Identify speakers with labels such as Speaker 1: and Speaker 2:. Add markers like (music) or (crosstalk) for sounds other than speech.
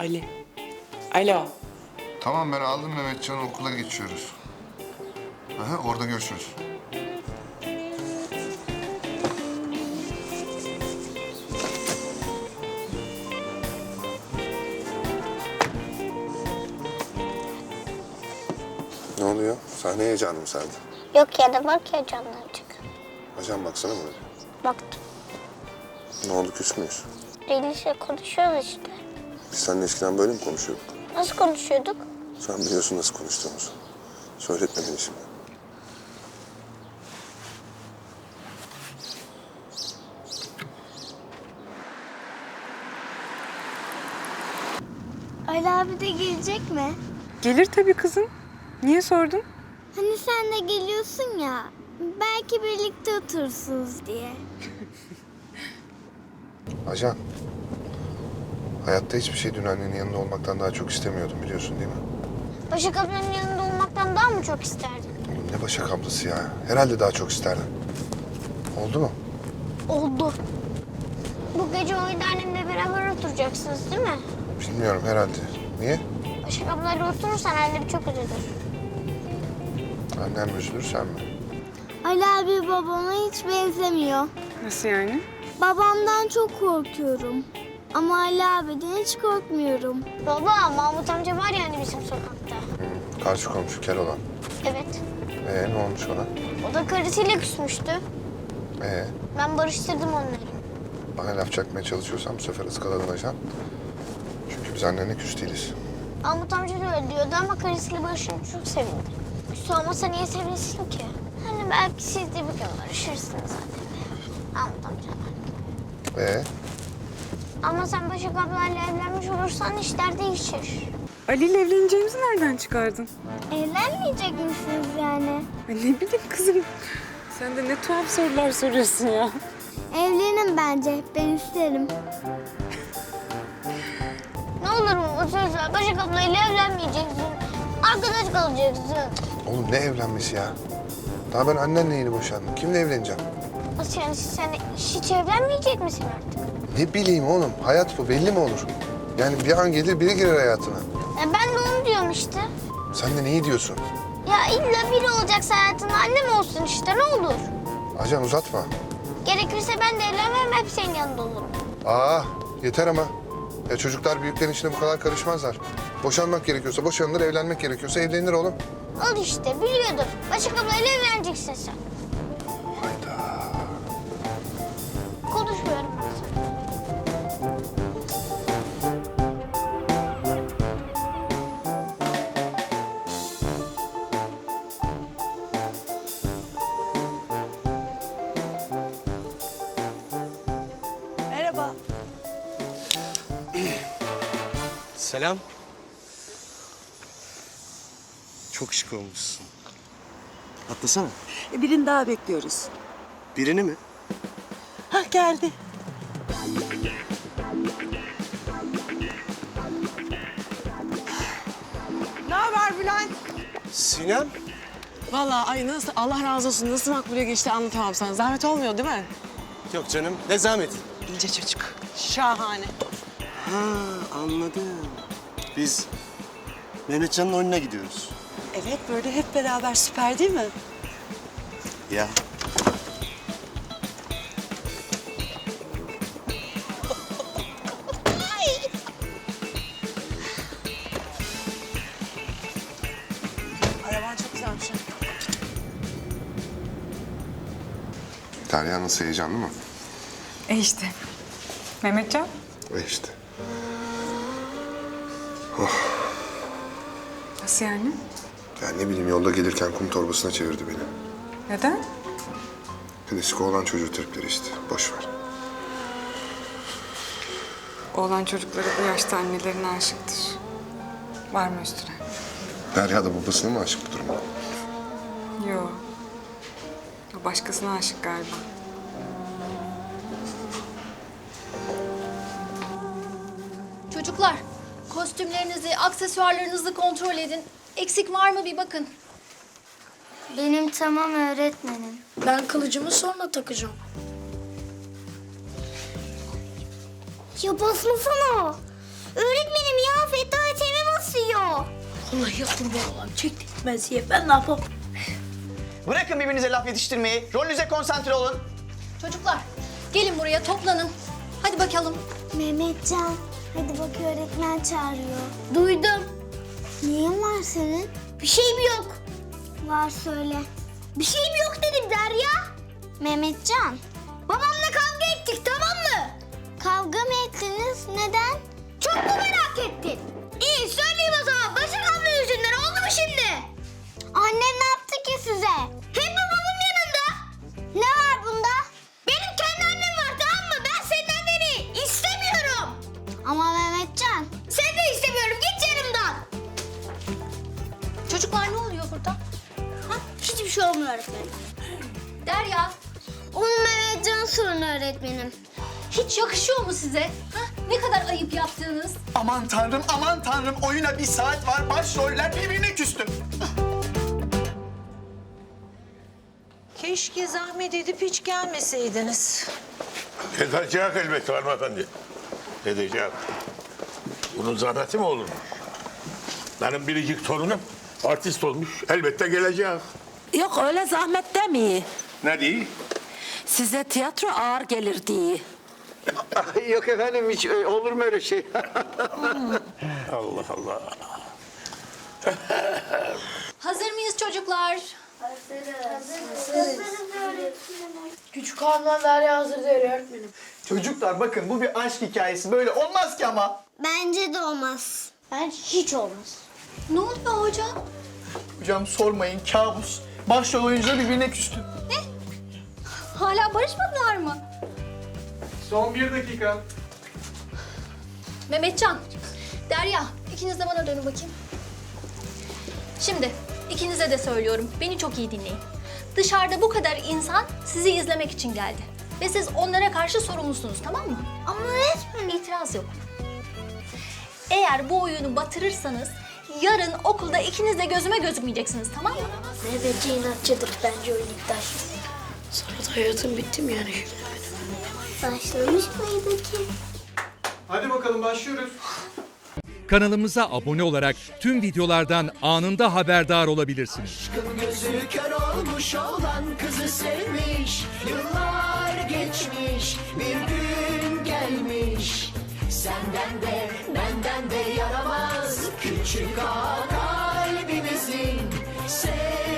Speaker 1: Ali. Alo.
Speaker 2: Tamam ben aldım Mehmetcan'ı okula geçiyoruz. Aha, orada görüşürüz. Ne oluyor? Sahne heyecanı mı sende?
Speaker 3: Yok ya da bak açık.
Speaker 2: Ajan baksana buraya.
Speaker 3: Baktım.
Speaker 2: Ne oldu küs müyüz?
Speaker 3: Delişle konuşuyoruz işte.
Speaker 2: Biz seninle eskiden böyle mi konuşuyorduk?
Speaker 3: Nasıl konuşuyorduk?
Speaker 2: Sen biliyorsun nasıl konuştuğumuzu. Söyletme beni şimdi.
Speaker 3: Ali abi de gelecek mi?
Speaker 1: Gelir tabii kızım. Niye sordun?
Speaker 3: Hani sen de geliyorsun ya. Belki birlikte oturursunuz diye.
Speaker 2: Ajan. Hayatta hiçbir şey dün annenin yanında olmaktan daha çok istemiyordum biliyorsun değil mi?
Speaker 3: Başak ablanın yanında olmaktan daha mı çok isterdin?
Speaker 2: Oğlum ne Başak ablası ya. Herhalde daha çok isterdim. Oldu mu?
Speaker 3: Oldu. Bu gece oyunda annemle beraber oturacaksınız değil mi?
Speaker 2: Bilmiyorum herhalde. Niye?
Speaker 3: Başak ablayla oturursan annem çok üzülür.
Speaker 2: Annem üzülür sen mi?
Speaker 3: Ali abi babama hiç benzemiyor.
Speaker 1: Nasıl yani?
Speaker 3: Babamdan çok korkuyorum. Ama Ali abiden hiç korkmuyorum. Baba, Mahmut amca var ya hani bizim sokakta.
Speaker 2: Hı, karşı komşu kel olan.
Speaker 3: Evet.
Speaker 2: Ee ne olmuş ona?
Speaker 3: O da karısıyla küsmüştü.
Speaker 2: Ee
Speaker 3: Ben barıştırdım onları.
Speaker 2: bana laf çakmaya çalışıyorsan bu sefer ıskaladın ajan. Çünkü biz annenle küs değiliz.
Speaker 3: Mahmut amca da öyle diyordu ama karısıyla barışınca çok sevindi. Küs olmasa niye sevinsin ki? Hani belki siz de bir gün barışırsınız zaten. Mahmut amca.
Speaker 2: Ee
Speaker 3: Ama sen Başak ablayla evlenmiş olursan işler değişir.
Speaker 1: Ali ile evleneceğimizi nereden çıkardın?
Speaker 3: Evlenmeyecek misiniz yani?
Speaker 1: Ay ne bileyim kızım. Sen de ne tuhaf sorular soruyorsun ya.
Speaker 3: Evlenin bence. Ben isterim. Ne olur mu söz ver. Başak ablayla evlenmeyeceksin. Arkadaş kalacaksın.
Speaker 2: oğlum ne evlenmesi ya? Daha ben annenle yeni boşandım. Kimle evleneceğim?
Speaker 3: Nasıl yani sen hiç evlenmeyecek misin artık?
Speaker 2: Ne bileyim oğlum. Hayat bu belli mi olur? Yani bir an gelir biri girer hayatına.
Speaker 3: E ben de onu diyorum işte.
Speaker 2: Sen de neyi diyorsun?
Speaker 3: Ya illa biri olacaksa hayatında annem olsun işte ne olur.
Speaker 2: Ajan uzatma.
Speaker 3: Gerekirse ben de evlenmem hep senin yanında olurum.
Speaker 2: Aa yeter ama. Ya çocuklar büyüklerin işine bu kadar karışmazlar. Boşanmak gerekiyorsa boşanılır, evlenmek gerekiyorsa evlenir oğlum.
Speaker 3: Al işte biliyordum. Başak ablayla evleneceksin sen.
Speaker 4: Selam. Çok şık olmuşsun. Atlasana.
Speaker 5: E, Birini daha bekliyoruz.
Speaker 4: Birini mi?
Speaker 5: Hah geldi. Ne haber Bülent?
Speaker 4: Sinem.
Speaker 6: Vallahi ay nasıl Allah razı olsun nasıl makbule geçti anlatamam sana. Zahmet olmuyor değil mi?
Speaker 4: Yok canım. Ne zahmet.
Speaker 6: İnce çocuk. Şahane.
Speaker 4: Ha anladım. Biz Mehmetcan'ın oyununa gidiyoruz.
Speaker 5: Evet böyle hep beraber süper değil mi?
Speaker 4: Ya.
Speaker 6: Araban çok güzelmiş. ha.
Speaker 2: Derya nasıl heyecanlı mı?
Speaker 1: E işte. Mehmetcan.
Speaker 2: E işte.
Speaker 1: Nasıl yani?
Speaker 2: Ya ne bileyim yolda gelirken kum torbasına çevirdi beni.
Speaker 1: Neden?
Speaker 2: Klasik oğlan çocuğu tripleri işte. Boş ver.
Speaker 1: Oğlan çocukları bu yaşta annelerine aşıktır. Var mı üstüne?
Speaker 2: Derya da babasına mı aşık bu durumda?
Speaker 1: Yo. O başkasına aşık galiba.
Speaker 7: Kostümlerinizi, aksesuarlarınızı kontrol edin. Eksik var mı bir bakın.
Speaker 3: Benim tamam öğretmenim.
Speaker 7: Ben kılıcımı sonra takacağım.
Speaker 3: Ya basmasana. Öğretmenim ya
Speaker 8: Vallahi ya kurban olam çektirtmez ya ben ne yapayım?
Speaker 9: Bırakın birbirinize laf yetiştirmeyi. Rolünüze konsantre olun.
Speaker 7: Çocuklar gelin buraya toplanın. Hadi bakalım.
Speaker 3: Mehmetcan, hadi bak öğretmen çağırıyor. Duydum. Neyin var senin? Bir şeyim yok. Var söyle. Bir şeyim yok dedim Derya. Mehmetcan.
Speaker 7: Derya
Speaker 3: Onun Mehmetcan sorunu öğretmenim.
Speaker 7: hiç yakışıyor mu size? Ha? Ne kadar ayıp yaptığınız.
Speaker 9: Aman tanrım, aman tanrım. Oyuna bir saat var. Başroller birbirine küstü.
Speaker 5: Keşke zahmet edip hiç gelmeseydiniz.
Speaker 10: Edecek elbette hanımefendi. Edecek. Bunun zanneti mi olur? Benim biricik torunum artist olmuş. Elbette gelecek.
Speaker 8: Yok öyle zahmet demeyi.
Speaker 10: Ne değil?
Speaker 8: Size tiyatro ağır gelir diye.
Speaker 11: Yok efendim hiç e, olur mu öyle şey? (laughs)
Speaker 10: Allah Allah. (laughs)
Speaker 7: Hazır mıyız çocuklar?
Speaker 8: Küçük hanımlar Derya hazır değil öğretmenim.
Speaker 9: Çocuklar bakın bu bir aşk hikayesi. Böyle olmaz ki ama.
Speaker 3: Bence de olmaz. Bence hiç olmaz.
Speaker 7: Ne oluyor hocam?
Speaker 9: Hocam sormayın kabus. Başrol oyuncular birbirine küstü.
Speaker 7: Hala barışmadılar mı?
Speaker 4: Son bir dakika.
Speaker 7: Mehmetcan, Derya ikiniz de bana dönün bakayım. Şimdi ikinize de söylüyorum. Beni çok iyi dinleyin. Dışarıda bu kadar insan sizi izlemek için geldi. Ve siz onlara karşı sorumlusunuz tamam mı?
Speaker 3: Ama öğretmenim.
Speaker 7: İtiraz yok. Eğer bu oyunu batırırsanız yarın okulda ikiniz de gözüme gözükmeyeceksiniz tamam mı?
Speaker 8: Mehmetçi inatçıdır bence öyle iddia. Sonra da hayatım bitti mi yani şimdi?
Speaker 3: Başlamış mıydı ki?
Speaker 4: Hadi bakalım başlıyoruz.
Speaker 12: Kanalımıza abone olarak tüm videolardan anında haberdar olabilirsiniz.
Speaker 11: Gözü kör olmuş olan kızı sevmiş. Yıllar geçmiş bir gün gelmiş. Senden de benden de yaramaz küçük ağa